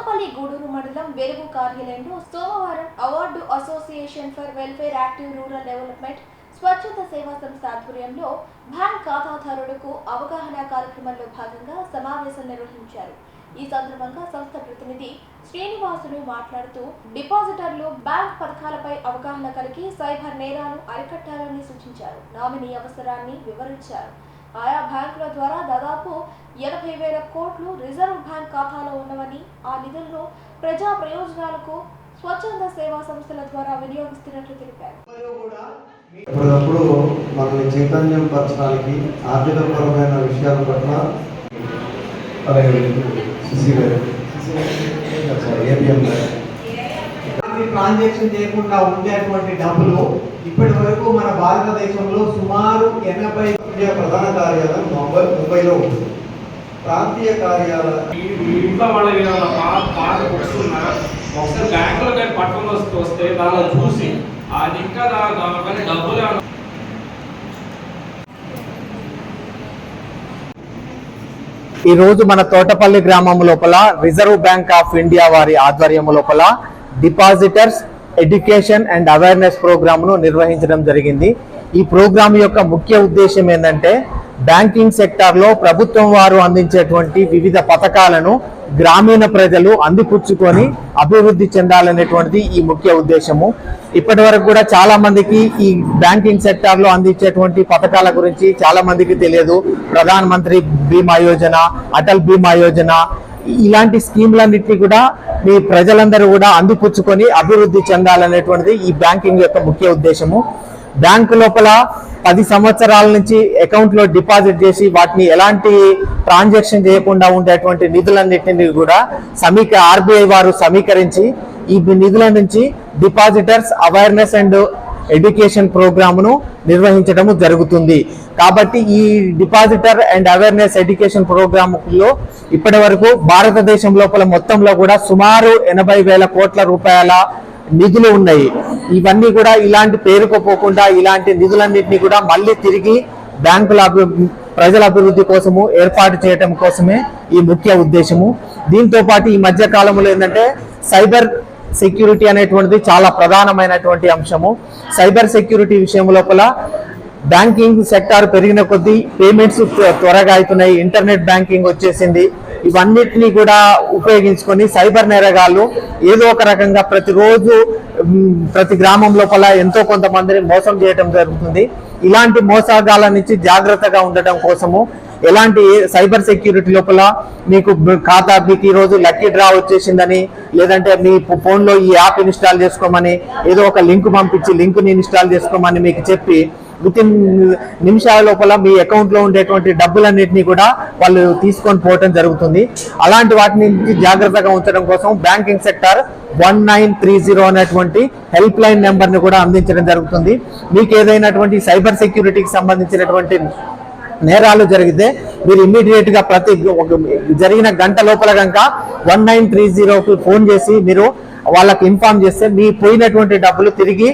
తోటపల్లి గూడూరు మండలం వెలుగు కార్యాలయంలో సోమవారం award association for welfare active rural development స్వచ్ఛత సేవా సంస్థ ఆధ్వర్యంలో బ్యాంక్ ఖాతాదారులకు అవగాహన కార్యక్రమంలో భాగంగా సమావేశం నిర్వహించారు. ఈ సందర్భంగా సంస్థ ప్రతినిధి శ్రీనివాసులు మాట్లాడుతూ డిపాజిటర్లు బ్యాంక్ పథకాలపై అవగాహన కలిగి సైబర్ నేరాలు అరికట్టాలని సూచించారు. నామినీ అవసరాన్ని వివరించారు. ఆయా బ్యాంకుల ద్వారా దాదాపు ఎనభై వేల కోట్లు రిజర్వ్ బ్యాంక్ ఖాతాలో ఉన్నవని ఆ నిధులను ప్రజా ప్రయోజనాలకు స్వచ్ఛంద సేవా సంస్థల ద్వారా వినియోగిస్తున్నట్లు తెలిపారు. ఎప్పటికప్పుడు మనల్ని చైతన్యం పరచడానికి ఆర్థికపరమైన విషయాల పట్ల అలాగే ఎలాంటి ట్రాన్సాక్షన్ చేయకుండా ఉండేటువంటి డబ్బులు ఇప్పటి వరకు మన భారతదేశంలో సుమారు ఎనభై ప్రధాన కార్యాలయం ముంబై ముంబైలో ఉంది. ప్రాంతీయ కార్యాలయం. ఇంట్లో వాళ్ళకి ఏమైనా పాత పాత బుక్స్ ఉన్నా ఒకసారి బ్యాంకులో కానీ పట్టుకొని వస్తే వస్తే దానిలో చూసి అది ఇంకా దా- దానిలో కానీ డబ్బులు ఏమైనా ఈ రోజు మన తోటపల్లి గ్రామం లోపల రిజర్వ్ బ్యాంక్ ఆఫ్ ఇండియా వారి ఆధ్వర్యం లోపల డిపాజిటర్స్ ఎడ్యుకేషన్ అండ్ అవేర్నెస్ ప్రోగ్రామ్ను నిర్వహించడం జరిగింది. ఈ ప్రోగ్రామ్ యొక్క ముఖ్య ఉద్దేశం ఏంటంటే బ్యాంకింగ్ సెక్టార్లో ప్రభుత్వం వారు అందించేటువంటి వివిధ పథకాలను గ్రామీణ ప్రజలు అందిపుచ్చుకొని అభివృద్ధి చెందాలనేటువంటిది ఈ ముఖ్య ఉద్దేశము. ఇప్పటి వరకు కూడా చాలా మందికి ఈ బ్యాంకింగ్ సెక్టార్లో అందించేటువంటి పథకాల గురించి చాలా మందికి తెలియదు. ప్రధాన మంత్రి బీమా యోజన అటల్ బీమా యోజన ఇలాంటి స్కీమ్లన్నింటినీ కూడా మీ ప్రజలందరూ కూడా అందిపుచ్చుకొని అభివృద్ధి చెందాలనేటువంటిది ఈ బ్యాంకింగ్ యొక్క ముఖ్య ఉద్దేశము. బ్యాంకు లోపల పది సంవత్సరాల నుంచి అకౌంట్లో డిపాజిట్ చేసి వాటిని ఎలాంటి ట్రాన్సాక్షన్ చేయకుండా ఉండేటువంటి నిధులన్నింటినీ కూడా సమీక ఆర్బీఐ వారు సమీకరించి ఈ నిధుల నుంచి డిపాజిటర్స్ అవేర్నెస్ అండ్ ఎడ్యుకేషన్ ప్రోగ్రామ్ను నిర్వహించడం జరుగుతుంది. కాబట్టి ఈ డిపాజిటర్ అండ్ అవేర్నెస్ ఎడ్యుకేషన్ ప్రోగ్రామ్లో ఇప్పటి వరకు భారతదేశం లోపల మొత్తంలో కూడా సుమారు ఎనభై వేల కోట్ల రూపాయల నిధులు ఉన్నాయి. ఇవన్నీ కూడా ఇలాంటి పేరుకోపోకుండా ఇలాంటి నిధులన్నింటినీ కూడా మళ్ళీ తిరిగి బ్యాంకుల ప్రజల అభివృద్ధి కోసము ఏర్పాటు చేయటం కోసమే ఈ ముఖ్య ఉద్దేశము. దీంతో పాటు ఈ మధ్య కాలంలో ఏంటంటే సైబర్ సెక్యూరిటీ అనేటువంటిది చాలా ప్రధానమైనటువంటి అంశము. సైబర్ సెక్యూరిటీ విషయం లోపల బ్యాంకింగ్ సెక్టార్ పెరిగిన కొద్దీ పేమెంట్స్ త్వరగా అవుతున్నాయి. ఇంటర్నెట్ బ్యాంకింగ్ వచ్చేసింది. ఇవన్నిటిని కూడా ఉపయోగించుకొని సైబర్ నేరగాళ్ళు ఏదో ఒక రకంగా ప్రతిరోజు ప్రతి గ్రామం లోపల ఎంతో కొంతమందిని మోసం చేయడం జరుగుతుంది. ఇలాంటి మోసగాల నుంచి జాగ్రత్తగా ఉండటం కోసము ఎలాంటి సైబర్ సెక్యూరిటీ లోపల మీకు ఖాతా మీకు ఈరోజు రోజు లక్కీ డ్రా వచ్చేసిందని లేదంటే మీ ఫోన్లో ఈ యాప్ ఇన్స్టాల్ చేసుకోమని ఏదో ఒక లింక్ పంపించి లింక్ని ఇన్స్టాల్ చేసుకోమని మీకు చెప్పి విత్ ఇన్ నిమిషాల లోపల మీ అకౌంట్లో ఉండేటువంటి డబ్బులన్నింటినీ కూడా వాళ్ళు తీసుకొని పోవటం జరుగుతుంది. అలాంటి వాటిని జాగ్రత్తగా ఉంచడం కోసం banking sector one nine three zero అనేటువంటి హెల్ప్ లైన్ నెంబర్ని కూడా అందించడం జరుగుతుంది. మీకు ఏదైనటువంటి సైబర్ సెక్యూరిటీకి సంబంధించినటువంటి నేరాలు జరిగితే మీరు ఇమ్మీడియట్గా ప్రతి ఒక జరిగిన గంట లోపల కనుక వన్ నైన్ త్రీ జీరోకి ఫోన్ చేసి మీరు వాళ్ళకి ఇన్ఫార్మ్ చేస్తే మీ పోయినటువంటి డబ్బులు తిరిగి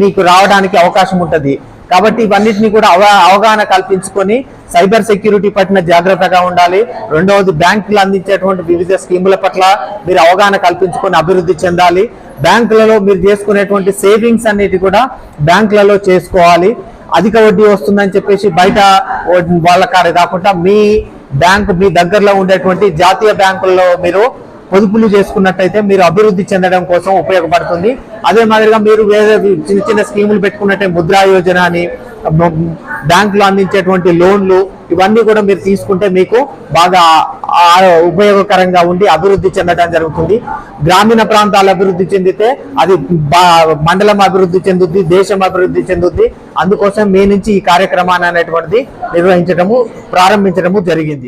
మీకు రావడానికి అవకాశం ఉంటుంది. కాబట్టి ఇవన్నిటిని కూడా అవ అవగాహన కల్పించుకొని సైబర్ సెక్యూరిటీ పట్ల జాగ్రత్తగా ఉండాలి. రెండవది బ్యాంకులు అందించేటువంటి వివిధ స్కీముల పట్ల మీరు అవగాహన కల్పించుకొని అభివృద్ధి చెందాలి. బ్యాంకులలో మీరు చేసుకునేటువంటి సేవింగ్స్ అన్నిటి కూడా బ్యాంకులలో చేసుకోవాలి. అధిక వడ్డీ వస్తుందని చెప్పేసి బయట వాళ్ళ కాడే కాకుండా మీ బ్యాంకు మీ దగ్గరలో ఉండేటువంటి జాతీయ బ్యాంకుల్లో మీరు పొదుపులు చేసుకున్నట్టయితే మీరు అభివృద్ధి చెందడం కోసం ఉపయోగపడుతుంది. అదే మాదిరిగా మీరు వేరే చిన్న చిన్న స్కీములు పెట్టుకున్నట్టే ముద్రా యోజన అని బ్యాంకులు అందించేటువంటి లోన్లు ఇవన్నీ కూడా మీరు తీసుకుంటే మీకు బాగా ఉపయోగకరంగా ఉండి అభివృద్ధి చెందడం జరుగుతుంది. గ్రామీణ ప్రాంతాలు అభివృద్ధి చెందితే అది బా- మండలం అభివృద్ధి చెందుద్ది దేశం అభివృద్ధి చెందుద్ది. అందుకోసం మీ నుంచి ఈ కార్యక్రమాన్ని అనేటువంటిది నిర్వహించడము ప్రారంభించడము జరిగింది.